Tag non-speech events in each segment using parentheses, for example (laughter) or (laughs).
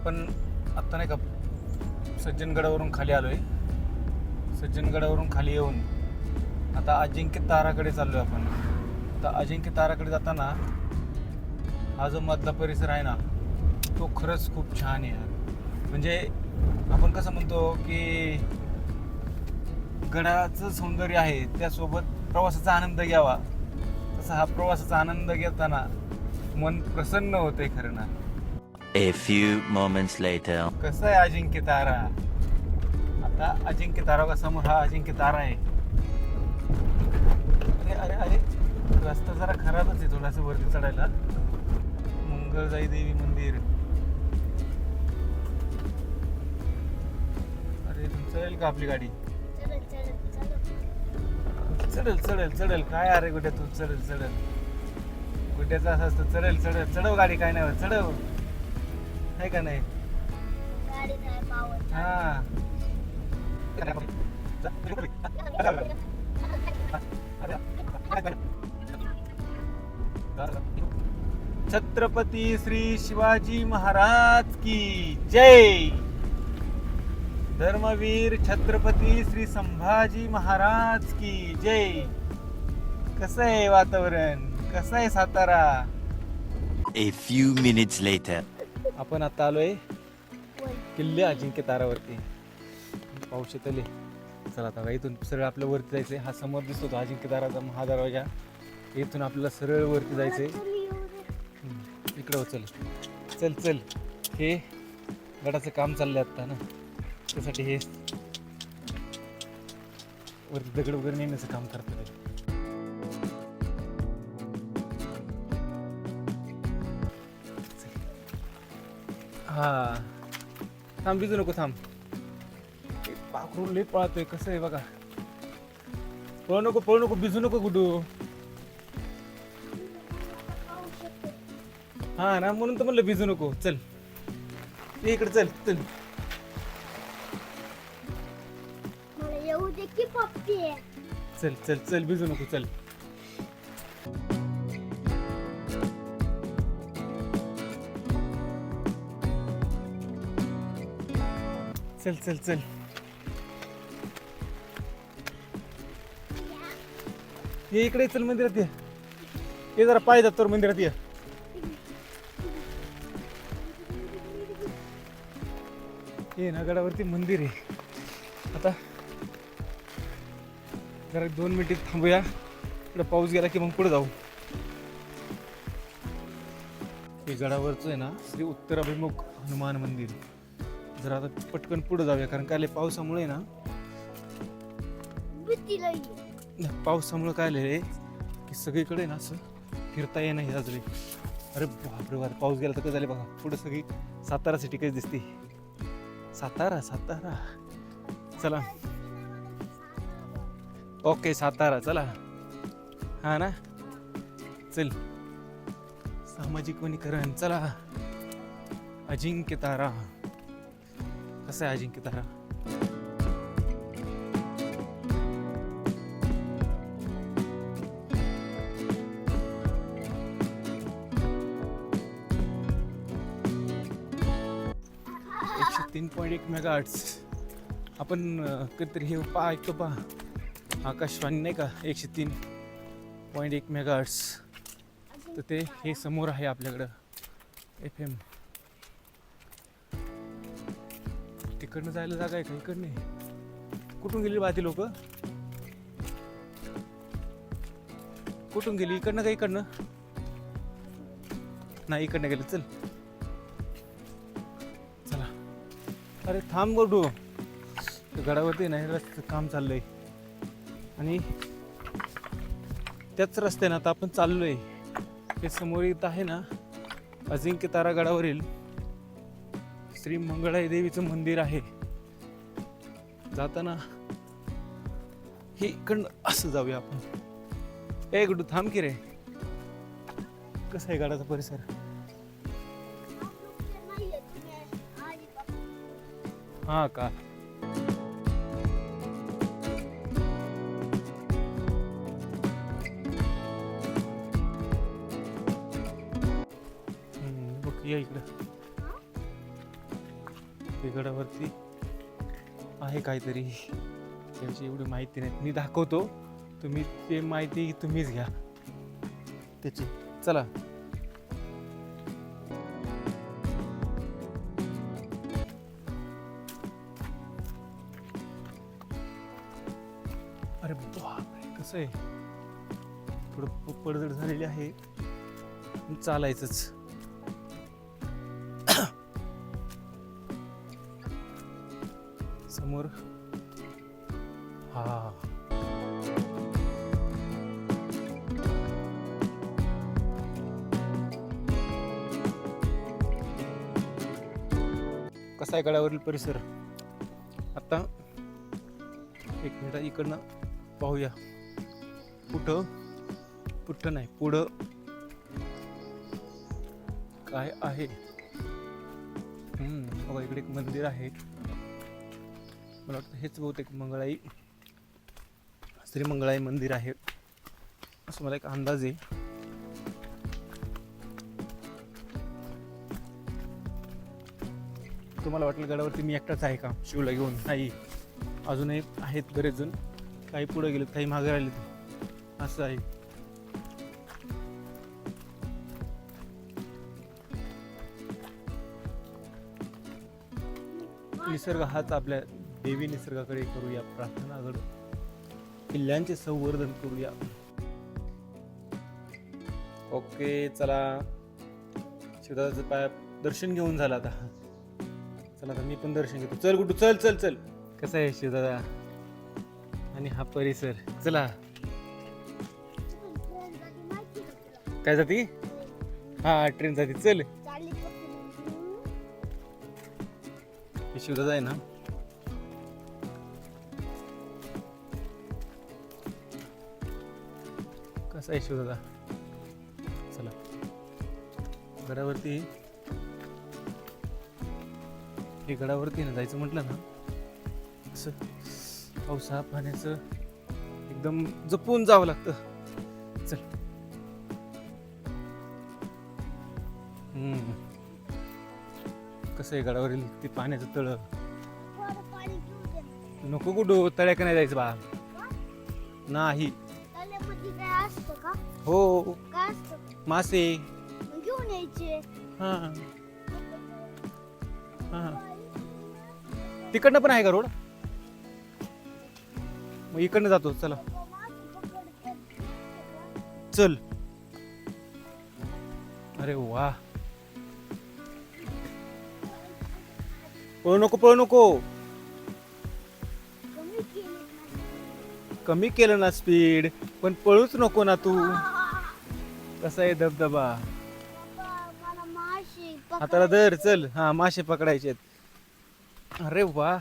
आपण आत्ता नाही का सज्जनगडावरून खाली आलो आहे सज्जनगडावरून खाली येऊन आता अजिंक्य ताराकडे चाललो आहे आपण. आता अजिंक्य ताराकडे जाताना हा जो मधला परिसर आहे ना तो खरंच खूप छान आहे यार. म्हणजे आपण कसं म्हणतो की गडाचं सौंदर्य आहे त्यासोबत प्रवासाचा आनंद घ्यावा. तसा हा प्रवासाचा आनंद घेताना मन प्रसन्न होते खरं ना. A few moments later. कसं आहे अजिंक्य तारा? आता अजिंक्य तारा समोर हा अजिंक्य तारा आहे. अरे अरे अरे रस्ता जरा खराबच आहे थोडासा वरती चढायला. मंगळजाई देवी मंदिर. अरे चढेल का आपली गाडी? चढेल चढेल चढेल. काय अरे गुड्या तू चढेल चढेल. गुड्याचं असं असतं चढेल चढेल. चढव गाडी काय नाही होत, चढव. आहे का नाही? हा. छत्रपती श्री शिवाजी महाराज की जय! धर्मवीर छत्रपती श्री संभाजी महाराज की जय! कसं आहे वातावरण? कसं आहे Satara? A few minutes later. आपण आता आलोय किल्ले अजिंक्य तारावरती. पाऊस येतले चला आता बघा, इथून सरळ आपल्या वरती जायचंय. हा समोर दिसतो तो अजिंक्य ताराचा महा दरवाजा इथून आपल्याला सरळ वरती जायचंय. आहे इकडं हो, चल. चल चल. हे गडाचं काम चाललंय आता ना. त्यासाठी हे वरती दगड वगैरे नेण्याचं काम करतात हा. थांब भिजू नको थांब. पाखरू लई पळतोय कसं आहे बघा. पळू नको पळू नको भिजू नको कुठू. हा ना म्हणून तर म्हणलं भिजू नको. चल. ये इकडे चल चल. मला येऊ दे की पप्पी. चल चल चल भिजू नको चल. चल चल चल. ये इकडे चल मंदिरात ये. ये जरा पाय जातो मंदिरात ये. ये ना गडावरती मंदिर आहे. आता जरा दोन मिनिटे थांबूया. इकडे पाऊस गेला की मग पुढे जाऊ. हे गडावरचं आहे ना श्री उत्तराभिमुख हनुमान मंदिर. जरा आता पटकन पुढे जाऊया कारण काय पावसामुळे ना पावसामुळे काय आलेलं आहे की सगळीकडे ना असं फिरता येणं हे झालं अरे बापरे बाप पाऊस गेला तर कसं झाले बघा. पुढे सगळी सातारा सिटी कशी दिसते? सातारा सातारा. चला. ओके सातारा. चला. हा ना? चल. सामाजिक वनीकरण. चला. अजिंक्य तारा. कसं आहे अजिंक्य तारा एकशे तीन पॉईंट एक मेगा आपण कधीतरी हे पा ऐकतो पा आकाशवाणी नाही का? एकशे तीन पॉईंट एक मेगा तर ते हे समोर आहे आपल्याकडं. एफ एम इकडनं जायला जागा आहे का? इकडनं कुठून गेली बाती लोक? कुठून गेली? इकडनं का इकडनं? नाही इकडनं गेलं. चल. चला. अरे थांब गोडू गडावरती नाही रस्त्याचं काम चाललंय. आणि त्याच रस्त्यानं आता आपण चाललोय. हे समोर येत आहे ना अजिंक्य तारा गडावरील श्री मंगळाई देवीचं मंदिर आहे. जाताना हे इकडनं असं जाऊया आपण. ए गुडू थांब की रे. कसं आहे गाडाचा परिसर? हा का? हम्म, बघ या इकडं. गडावरती आहे काहीतरी. त्याची एवढी माहिती नाही. मी दाखवतो. तुम्ही ते माहिती तुम्हीच घ्या. त्याची. चला. अरे बापरे कसं आहे? थोडं पडझड झालेली आहे. चालायचंच. समोर. हा. कसा आहे गडावरील परिसर? आता एक मिनिट इकडनं पाहूया. कुठं? कुठं नाही पुढं काय आहे? हम्म, बघा इकडे एक मंदिर आहे. मला वाटतं हेच बहुतेक मंगळाई श्री मंगळाई मंदिर आहे असं मला एक अंदाज आहे. तुम्हाला वाटलं गडावरती मी एकटाच आहे का? शिवला घेऊन. नाही. अजूनही आहेत बरेच जण काही पुढे गेलेत काही मागे राहिलेत. असं आहे. निसर्ग हाच आपल्या देवी निसर्गाकडे करूया प्रार्थनाकडे किल्ल्यांचे संवर्धन करूया. ओके चला. शिवदाचं पाय दर्शन घेऊन झालं आता. चला आता मी पण दर्शन घेतो. चल गुड्डू चल चल चल. कसं आहे शिवदादा? आणि हा परिसर? चला? काय जाती? हा ट्रेन जाती. चल? हे शिवदादा आहे ना? आहे शिवदादा चला. गडावरती हे गडावरती ना जायचं म्हटलं ना असं पावसा पाण्याचं एकदम जपून जावं लागतं. चल. कसं आहे गडावरील ते पाण्याचं तळ. नको कुठं तळ्याक नाही जायचं बा नाही. का हो असतं? मासे. मग घेऊन यायचे. हा. हा. तिकडनं पण आहे का रोड? मग इकडनं जातो. चला. चल. अरे वा पळू नको पळू नको. कमी केलं ना स्पीड पण पळूच नको ना तू. कसा आहे धबधबा? मला हाताला धर चल. हा मासे पकडायचे अरे वा.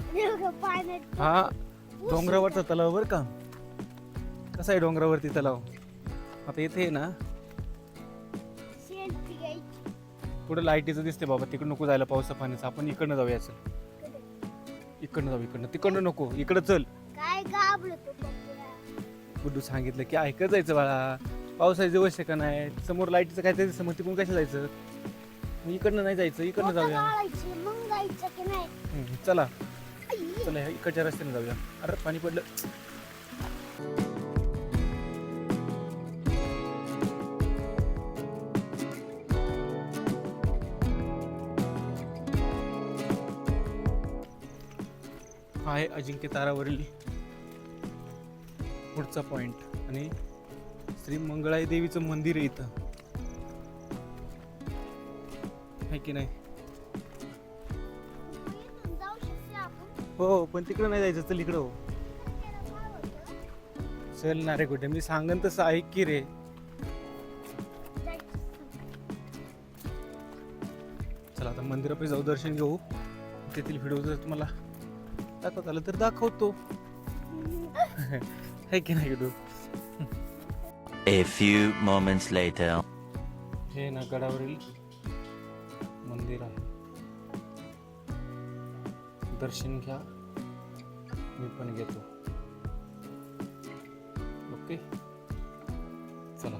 पकडायचे पाण्यात हा डोंगरावरचा तलाव बर का? कसा आहे डोंगरावरती तलाव? आता इथे आहे ना. सेल्फी घ्यायची पुढे लाईटीचं दिसते बाबा. तिकडं नको जायला पावसा पाण्याचं. आपण इकडनं जाऊया चल. इकडनं जाऊ इकडनं. तिकडनं नको. इकडं चल. घाबरतो गुड्डू सांगितलं की ऐकत जायचं बाळा. दिवस आहे का नाही? समोर लाईटीचं काय दिसतं. मग तिकडून कसं जायचं? मग इकडनं नाही जायचं. इकडनं जाऊया. जायचे मग जायचं की नाही? हम्म, चला. चला ह्या इकडच्या रस्त्याने जाऊया. अरे पाणी पडलं. हा आहे अजिंक्य तारावरील. पुढचा पॉइंट आणि श्री मंगळाई देवीचं मंदिर आहे इथं. आहे की नाही? हो, हो पण तिकडं नाही जायचं. चल इकडं हो. चल ना रे कुठे? मी सांगन तसं ऐक की रे. चला आता मंदिरापाशी जाऊ दर्शन घेऊ. तेथील व्हिडिओ जर तुम्हाला दाखवत आलं तर दाखवतो. (laughs) है की नाही video A few moments later. हे ना गडावरील मंदिर आहे. दर्शन घ्या. मी पण घेतो. ओके? चला.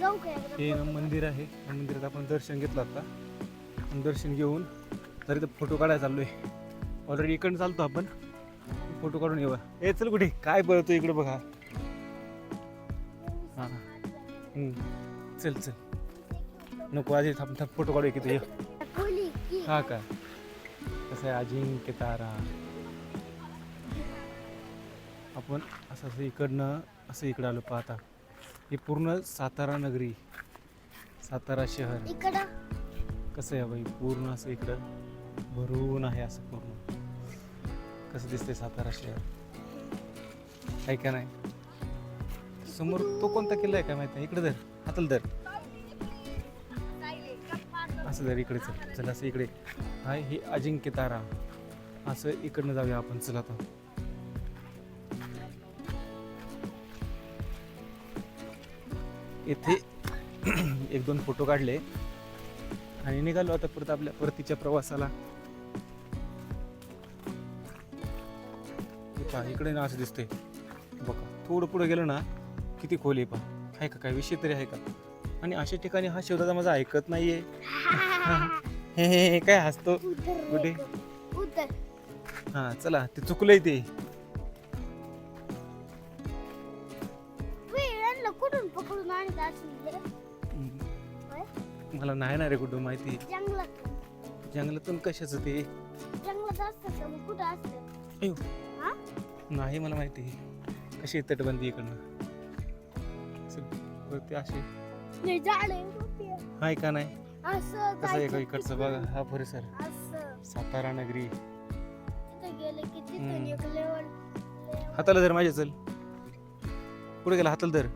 जाऊ काय हे ना मंदिर आहे. या मंदिरात आपण दर्शन घेतलं आता. दर्शन घेऊन तर इथं फोटो काढायला चाललोय. ऑलरेडी इकडनं चालतो आपण. फोटो काढून येऊ ए चल कुठे काय बरं इकडे बघा. हां. हम्म. चल चल. नको आधी थांब थांब फोटो काढूया की तुझे खोली की हा का? कसं आहे अजिंक्य तारा? आपण असं असं इकडनं असं इकडं आलो पाहता. हे पूर्ण सातारा नगरी सातारा शहर. इकडं? कसं आहे बाई? पूर्ण असं इकडं भरून आहे असं पूर्ण. कसं दिसतंय सातारा शहर? आहे का नाही? समोर तो कोणता किल्ला आहे काय माहिती नाही इकडे धर हाताला धर. असं धर इकडे चल चल असं इकडे. हाय हे अजिंक्य तारा. असं इकडनं जाऊया आपण. चला आता. इथे (clears throat) एक दोन फोटो काढले. आणि निघालो आता परत आपल्या परतीच्या प्रवासाला. पहा, इकडे ना असं दिसतंय. बघा थोडं पुढे गेलो ना किती खोल आहे पहा आहे का काय विषय तरी आहे का? आणि अशा ठिकाणी हा शब्दाचा माझा ऐकत नाहीये. (laughs) हे हे काय हसतो? कुठे? हा चला ते चुकलंय ते. कुठून मला नाही ना रे कुठं माहिती. जंगलात. जंगलातून कशाचं ते? जंगलात असतं कुठं असतं? नाही मला माहिती कशी आहे तटबंदी इकडनं? आहे. हाय का नाही? कसं आहे का इकडचं. बघा हा परिसर. सातारा नगरी. हम्म. हाताला धर माझ्या चल. पुढे गेला हाताला धर.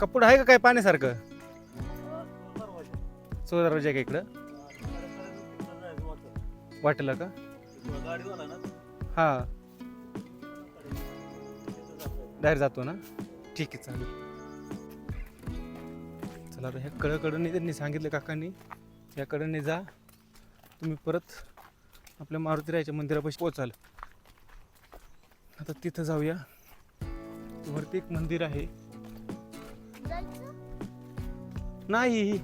काका पुढं आहे का काय पाण्यासारखं? चौदा दरवाजा आहे का इकडं? वाटलं का? हा. बाहेर जातो ना? ठीक आहे चालेल. चला ह्या कडेकडे त्यांनी सांगितलं काकांनी. या कडेने जा. तुम्ही परत आपल्या मारुतीरायाच्या मंदिरापाशी पोचाल आता तिथं जाऊया. वरती एक मंदिर आहे. नाही.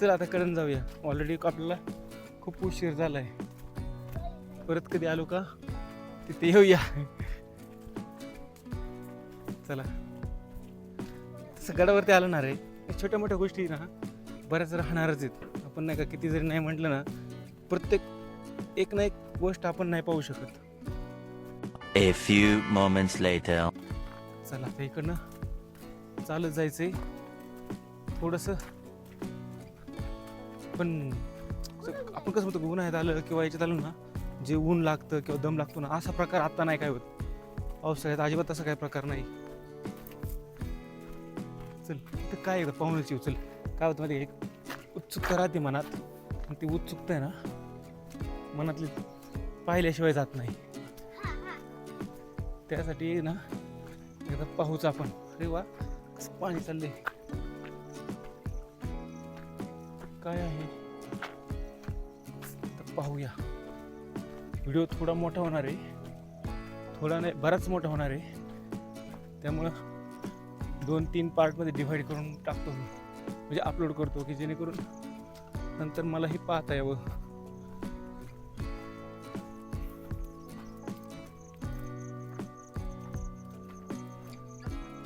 चल आता कडन जाऊया. ऑलरेडी आपल्याला खूप उशीर झालाय. परत कधी आलो का? तिथे येऊया. चला. तसं गडावरती आलो ना रे. छोट्या मोठ्या गोष्टी ना बऱ्याच राहणारच आहेत. आपण नाही का किती जरी नाही म्हटलं ना प्रत्येक एक ना एक गोष्ट आपण नाही पाहू शकत. A few moments later. चला आता इकडनं चालत जायचंय. थोडस. पण आपण कसं म्हणतो उन्हाळ्यात आलं किंवा याच्यात आलो ना जे ऊन लागतं किंवा दम लागतो ना असा प्रकार आता नाही काय होत. पावसाळ्यात अजिबात तसा काही प्रकार नाही. चल तर काय आहे पाहुण्याची चल. काय होतं माहिती आहे एक उत्सुकता राहते मनात. आणि ती उत्सुकता आहे ना मनातली पाहिल्याशिवाय जात नाही. त्यासाठी ना एकदा पाहूच आपण. अरे वा कसं पाणी चाललंय. काय आहे? तर पाहूया. व्हिडिओ थोडा मोठा होणार आहे. थोडा नाही बराच मोठा होणार आहे. त्यामुळं दोन तीन पार्टमध्ये डिव्हाइड करून टाकतो मी. म्हणजे अपलोड करतो की जेणेकरून नंतर मला हे पाहता यावं.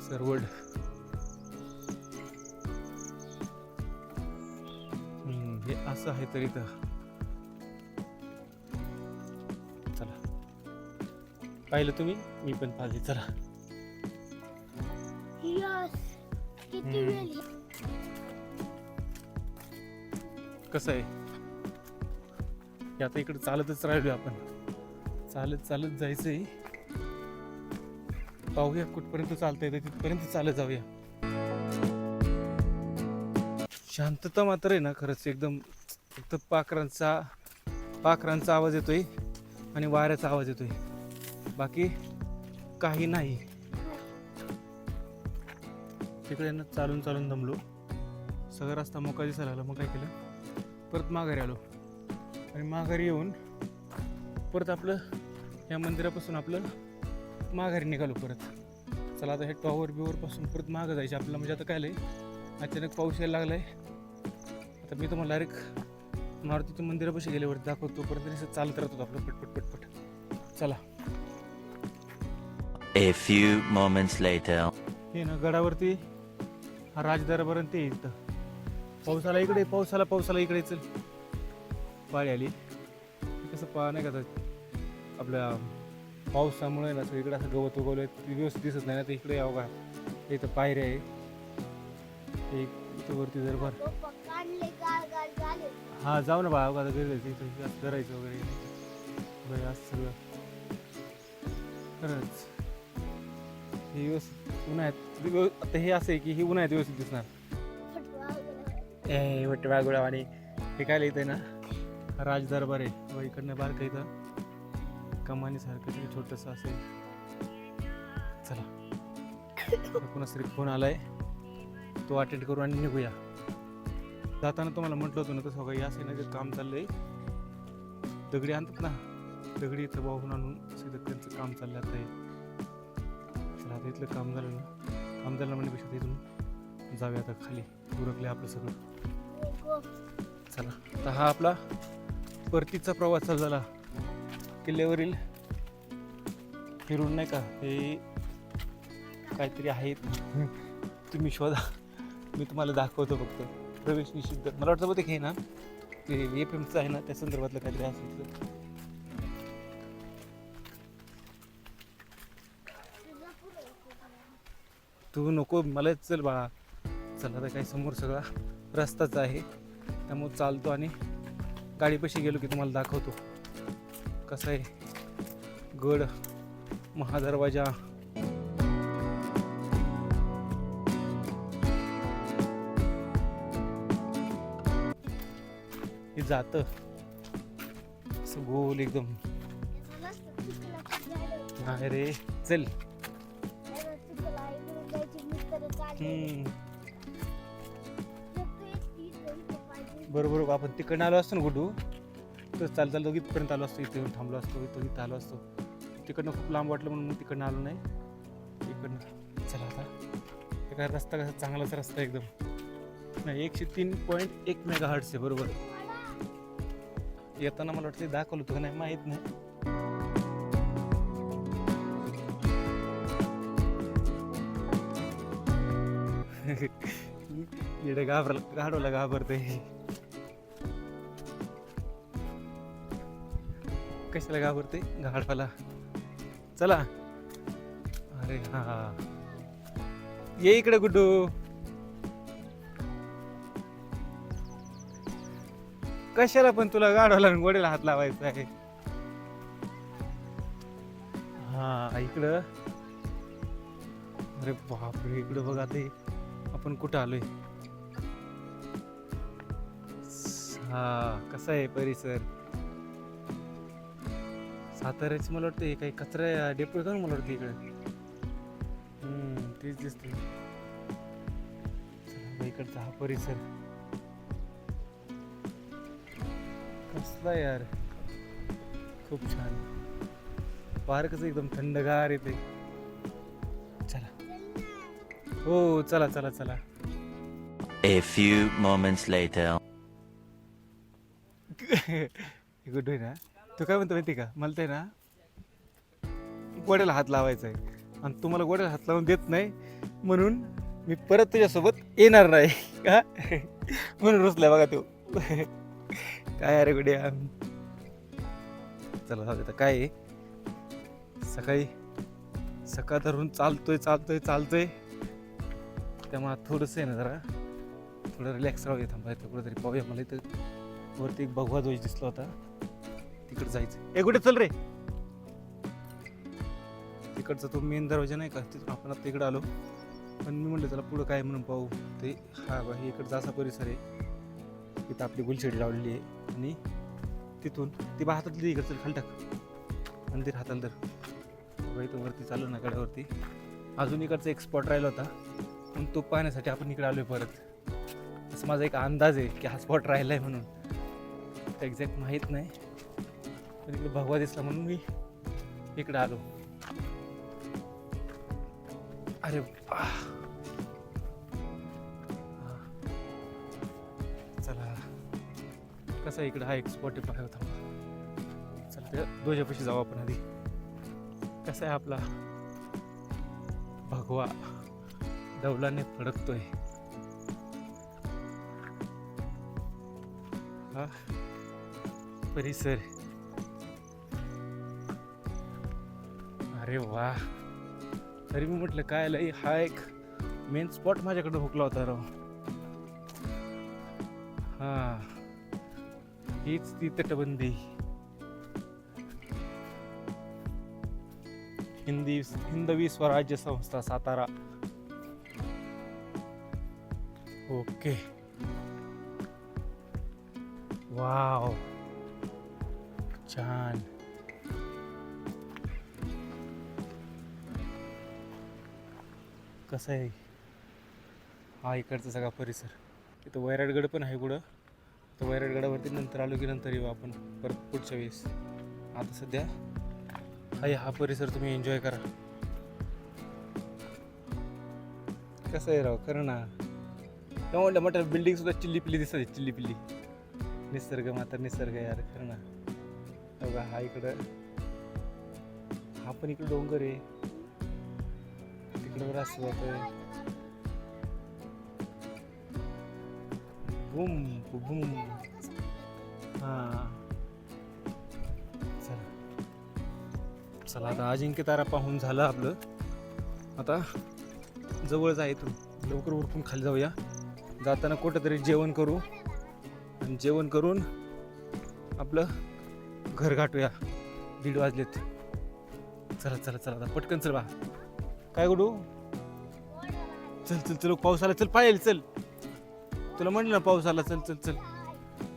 सर्वड असं आहे तरी तर. चला. पाहिलं तुम्ही? मी पण पाहिले. चला. कसं आहे? आता इकडे चालतच राहिलो आपण. चालत चालत जायचंय. पाहूया कुठपर्यंत चालता येतं तिथपर्यंत चालत जाऊया. शांतता मात्र आहे ना खरंच. एकदम फक्त पाखरांचा पाखरांचा आवाज येतोय आणि वाऱ्याचा आवाज येतोय. बाकी काही नाही. तिकडे ना चालून चालून दमलो. सगळा रस्ता मोका दिसायला आला मग काय केलं? परत माघारी आलो. आणि माघारी येऊन परत आपलं या मंदिरापासून आपलं माघारी निघालो परत. चला आता हे टॉवर बिवरपासून परत मागं जायचं. आपलं म्हणजे आता काय आलं अचानक पाऊस यायला लागलाय. आता मी तुम्हाला डायरेक्ट मारुतीच्या मंदिरापाशी गेल्यावरती दाखवतो तोपर्यंत नुसतं चालत राहतो आपलं पटपट पटपट चला. A few moments later. हे ना गडावरती हा राजदरबारन ते इथं. पावसाला इकडे पावसाला पावसाला इकडे चल. पाळी आली. कसं पा नाही का आपल्या पावसामुळे ना इकडे असं गवत उगवलं ते व्यवस्थित दिसत नाही ना तर इकडे यावं का? इथं पायऱ्या आहे. इथं वरती दरबार हा जाऊ ना बाळा आता घरी असं करायचं वगैरे बरं असं सगळं खरंच. हे व्यवस्थित उन्हाळ्यात आता हे असं आहे की हे उन्हाळ्यात व्यवस्थित दिसणार. फटवा वगैरे. ए वट वागुडावाणी हे काय लिहित आहे ना? राज दरबार आहे. व इकडनं बारकं इथं. कमानीसारखं तरी छोटंसं असेल चला. आता तरी फोन आलाय. तो अटेंड करू आणि निघूया. जाताना तुम्हाला म्हटलं होतं ना तसं काही असं ना ते काम चाललंय दगडी आणतात ना दगडी इथं वाहून आणून असं त्यांचं काम चाललं आता हे. आता इथलं काम झालं ना काम झालं म्हणण्यापेक्षा तिथून जाऊया आता खाली उरकले आपलं सगळं. चला आता हा आपला परतीचा प्रवास चालू झाला. किल्ल्यावरील फिरून नाही का हे काहीतरी आहेत. तुम्ही शोधा मी तुम्हाला दाखवतो फक्त. प्रवेश निषिद्ध मला वाटतं बहुतेक हे ना ते एफ एमचं आहे ना त्या संदर्भातलं काहीतरी असेल तू नको मला चल बाळा. चल आता काही समोर सगळा रस्ताच आहे. त्यामुळे चालतो आणि गाडीपाशी गेलो की तुम्हाला दाखवतो. कसं आहे? गड महादरवाजा जातं. असं गोल एकदम. नाही रे चल. बरोबर आपण तिकडनं आलो असतो ना गुडू तर चाल चाल इथपर्यंत आलो असतो इथे थांबलो असतो इथं इथं आलो असतो. तिकडनं खूप लांब वाटलं म्हणून मग तिकडनं आलो नाही. इकडनं. चला आता. एका रस्ता कसा चांगलाच रस्ता एकदम. नाही एकशे तीन पॉईंट एक मेगा हर्ट्स आहे बरोबर. येताना मला वाटतं दाखवलं होतं का नाही माहीत नाही. इकडे घाबर गाडवला घाबरते कशाला घाबरते गाडवाला. चला. अरे हा. ये इकडे गुड्डू. कशाला पण तुला गाडवाला आणि गोड्याला हात लावायचा आहे? हा इकडं. अरे बापरे इकडं बघा ते आपण कुठं आलोय? हा कसा आहे परिसर? साताऱ्याचं मला वाटतं काही कचरा डेपो का मला वाटतं इकडे. तेच दिसते इकडचा हा परिसर. कसला यार. खूप छान. पार्कच एकदम थंडगार येते चला. हो चला चला चला. A few moments later. (laughs) Good ना तू काय म्हणतो माहिती का? मला ते ना गोड्याला हात लावायचा आहे आणि तुम्हाला गोड्याला हात लावून देत नाही म्हणून मी परत तुझ्यासोबत येणार नाही. का (laughs) म्हणून रुसलाय बघा तो. (laughs) काय अरे गुड्या? चला जाऊ काय आहे? सकाळी सकाळ धरून चालतोय चालतोय चालतोय. त्यामुळे आता थोडंसं आहे ना जरा थोडं रिलॅक्स राहूया थांबा इथं कुठेतरी पाहूया. मला इथं वरती एक भगवा ध्वज दिसला होता. तिकडे जायचं ए कुठे चल रे. तिकडचा तो मेन दरवाजा नाही का? तिथून आपण आता इकडे आलो. पण मी म्हटलं त्याला पुढं काय म्हणून पाहू. ते हा बा इकडचा असा परिसर आहे. इथं आपली गुलशेडी लावलेली आहे. आणि तिथून ती बा हातातली इकडचं खाली टाक. मंदिर हाताला तर बघा इथं वरती चालू ना गडावरती अजून इकडचा एक स्पॉट राहिला होता. पण तो पाहण्यासाठी आपण इकडे आलोय परत. असं माझा एक अंदाज आहे की हा स्पॉट राहिला आहे म्हणून. एक्झॅक्ट माहीत नाही. पण इकडे भगवा दिसला म्हणून मी इकडे आलो. अरे वा. कसा इकडं हा एक स्पॉटीफाय होता चला दोजापाशी जाऊ आपण आधी. कसा आहे आपला भगवा? डौलाने फडकतोय. हा? परिसर. अरे वा. तरी मी म्हटलं काय लई हा एक मेन स्पॉट माझ्याकडे हुकला होता राव. हा. हीच ती तटबंदी. हिंदी हिंदवी स्वराज्य संस्था सातारा. ओके. वाव. छान. कसं आहे? हा इकडचा सगळा परिसर. इथं वैराटगड पण आहे कुठं तर वैराटगडावरती नंतर आलो की नंतर येऊ आपण परत पुढच्या वेळेस. आता सध्या हाय हा परिसर तुम्ही एन्जॉय करा. कसं आहे राव? खरं ना? काय म्हटलं मोठ्या बिल्डिंग सुद्धा चिल्ली पिल्ली दिसत आहे चिल्ली पिल्ली. निसर्ग मात्र निसर्ग यार खरं ना? हो बघा हा इकडं हा पण इकडं डोंगर आहे. तिकडं रस्ता जातोय बुम बुम हां। चला। चला आता अजिंक्य तारा पाहून झालं आपलं. आता जवळच आहे इथून. लवकर उरकून खाली जाऊया. जाताना कुठं तरी जेवण करू. आणि जेवण करून आपलं घर गाठूया. दीड वाजलेत. चला चला चला आता पटकन चल बा. काय गुडू? चल चल चल पाऊस आला चल पाहिजे चल. तुला म्हणलं ना पाऊस आला चल चल चल.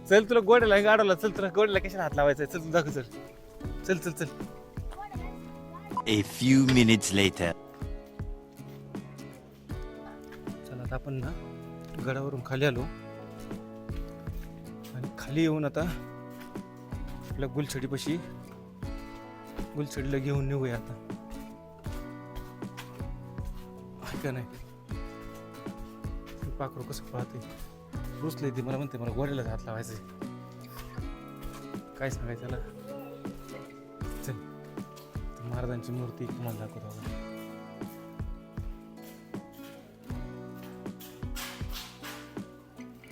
चल तुला गोड्याला गाडवला चल तुला गोड्याला कशाला हात लावायचा चल तू दाखव चल. चल चल चल. A few minutes later. चला आता आपण ना गडावरून खाली आलो. आणि खाली येऊन आता आपल्या गुलछडीपाशी गुलछडीला घेऊन निघूया आता. आहे का नाही? पाखरू कसं पाहते? रुसले ती मला म्हणते मला गोऱ्याला हात लावायचं काय सांगायचं त्याला? चल ती महाराजांची मूर्ती तुम्हाला दाखवतो आपण.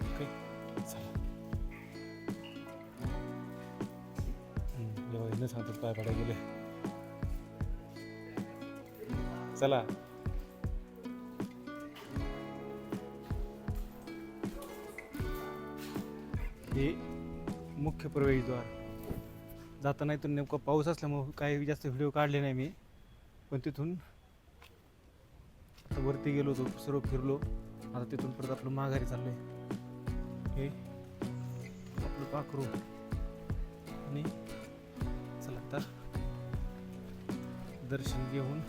ओके सांगतो पाय पडा गेले. चला. जाताना इथून नेमका पाऊस असल्यामुळं काही जास्त व्हिडिओ काढले नाही मी. पण तिथून आता वरती गेलो होतो सर्व फिरलो. आता तिथून परत आपलं माघारी चाललंय. हे आपलं पाखरू. आणि चला आता दर्शन घेऊन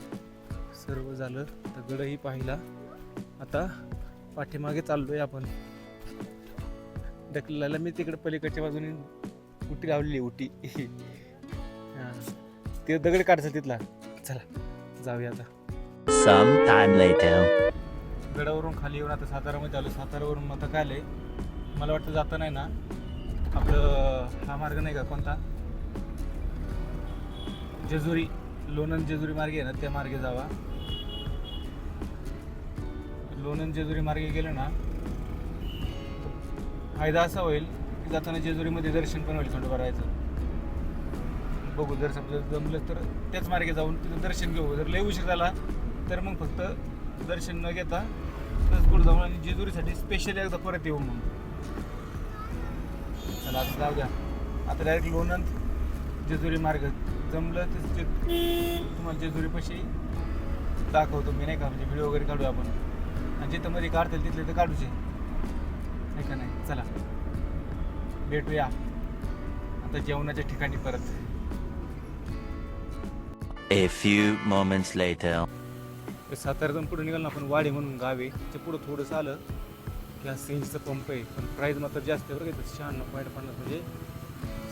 सर्व झालं. तर गडही पाहिला. आता पाठीमागे चाललोय आपण. ढकलायला मी तिकडे पलीकडच्या बाजूने उटी लावलेली उटी. (laughs) ते दगड काढचा तिथला. चला जाऊया आता. Some time later. गडावरून खाली येऊन आता सातारामध्ये आलो. सातारावरून आता काय आलंय? मला वाटतं जाता नाही ना आपलं हा मार्ग नाही का कोणता? जेजुरी लोणंद जेजुरी मार्गे आहे ना त्या मार्गे जावा. लोणंद जेजुरी मार्गे गेलं ना फायदा असा होईल की जाताना जेजुरीमध्ये दर्शन पण होईल खंडोबा राहायचं. बघू जर समजा जमलं तर त्याच मार्गे जाऊन तिथं दर्शन घेऊ. जर लय उशीर झाला तर मग फक्त दर्शन न घेता तसंच पुढे जाऊन आणि जेजुरीसाठी स्पेशली एकदा परत येऊ मग चला आता जाऊ द्या. आता डायरेक्ट लोणंद जेजुरी मार्ग. जमलं तर जे तुम्हाला जेजुरीपाशी दाखवतो मी नाही का? म्हणजे व्हिडिओ वगैरे काढू आपण. आणि जिथं मध्ये काढतील तिथले तर काढूचे. नाही का नाही? चला. भेटूया. आता जेवणाच्या ठिकाणी परत. A few moments later. साताऱ्यातून पुढे निघाल ना आपण वाडी म्हणून गावे ते पुढं थोडंसं आलं की हा सी पंप आहे. पण प्राईज मात्र जास्त आहे बरं का. इथं शहाण्णव पॉईंट पन्नास म्हणजे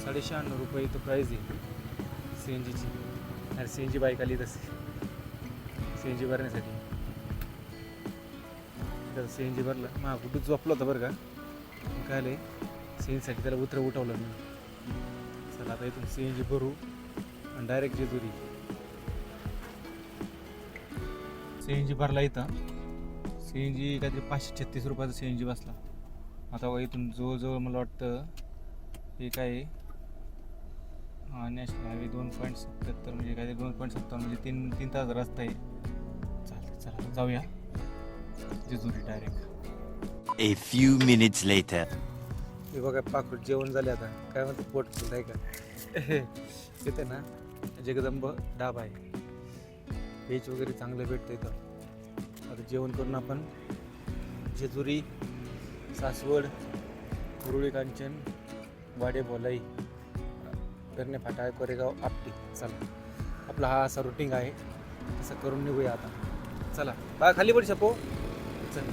साडे शहाण्णव रुपये इथं प्राईज आहे. सी एन जीची आणि सी एन जी बाईक आली तसे सी एन जी भरण्यासाठी. तर सी एन जी भरलं. मग कुठं झोपलं होतं बरं का? काय आलं सी एन त्याला उतरं उठवलं मी. चला आता इथून सी एन जी भरू. आणि direct Jejuri. C N G भरला इथं. सी एन जी काहीतरी पाचशे छत्तीस रुपयाचा सी एन जी बसला. आता बघा इथून जवळजवळ मला वाटतं हे काय आहे? हा नॅशनल हायवे दोन पॉईंट सत्याहत्तर म्हणजे काहीतरी दोन पॉईंट सत्तावन्न म्हणजे तीन तीन तास रस्ता आहे. चालतं चला जाऊया. Jejuri direct A few minutes later. हे बघा पाखरूट जेवण झाले आता. काय म्हणतो पोट फुल आहे का? (laughs) तिथे ना जगदंब डाब आहे. व्हेज वगैरे चांगलं भेटतं इथं. आता जेवण करून आपण जेजुरी सासवड कुरुळी कांचन वाडे बोलाई करणे फाटा कोरेगाव आपटी. चला. आपला हा असा रुटीन आहे. असं करून निघूया आता. चला. बा खाली पडू शकतो चल.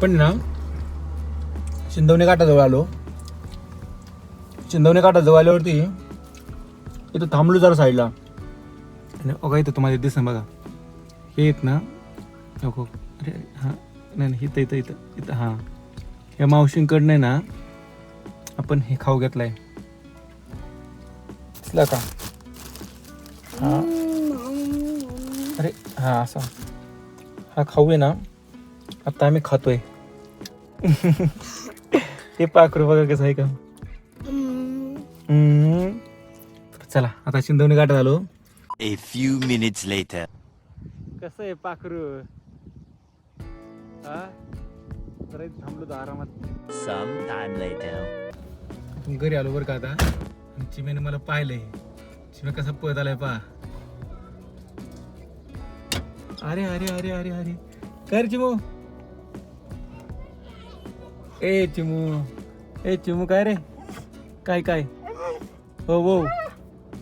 आपण ना शिंदवणे काठाजवळ आलो. शिंदवणे काठाजवळ आल्यावरती इथं थांबलो जरा साईडला. आणि बघा इथं तुम्हाला दिसतं बघा. हे येत ना नको. अरे हां. नाही नाही इथं इथं इथं इथं हां. या मावशींकडनं ना आपण हे खाऊ घेतलाय. दिसला का? हां. अरे हां असा. हा खाऊ आहे ना. आता आम्ही खातोय. हे पाखरू बघा कसं आहे का. हम्म. तर चला आता शिंदवणी गाठात आलो. A few minutes later. कसं आहे पाखरू? हा? इथं थांबलो तर आरामात. Some time later. घरी आलो बरं का आता? आणि चिमेने मला पाहिलंय. चिमे कसा पळत आलाय पा अरे अरे अरे अरे अरे. काय रे चिमू. ए चिमू ए चिमू काय रे? काय काय? हो हो.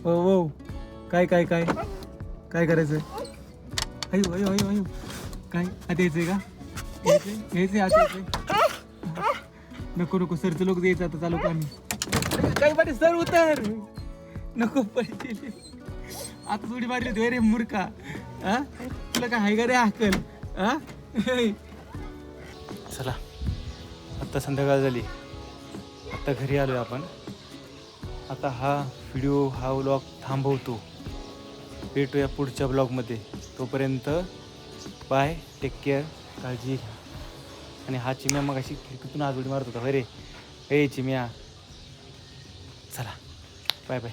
हो हो. काय काय काय? काय करायचं अयो अयो अयो अयो काय? आता यायचंय का? यायचंय? आता यायचंय. नको नको. सरचं लोक द्यायचं आता. चालू का आम्ही. काय पाठी सर उतर. नको पैसे आता थोडी मारली होती रे मुरका हा तुला काय हाय का रे अकल हा (laughs) चला. आत्ता संध्याकाळ झाली. आत्ता घरी आलोय आपण. आता हा व्हिडिओ हा व्लॉग थांबवतो. भेटूया पुढच्या ब्लॉगमध्ये तोपर्यंत बाय टेक केअर काळजी घ्या. आणि हा चिम्या मग अशी खिडकीतून आज उडी मारत होता. अरे ए चिम्या. चला. Bye bye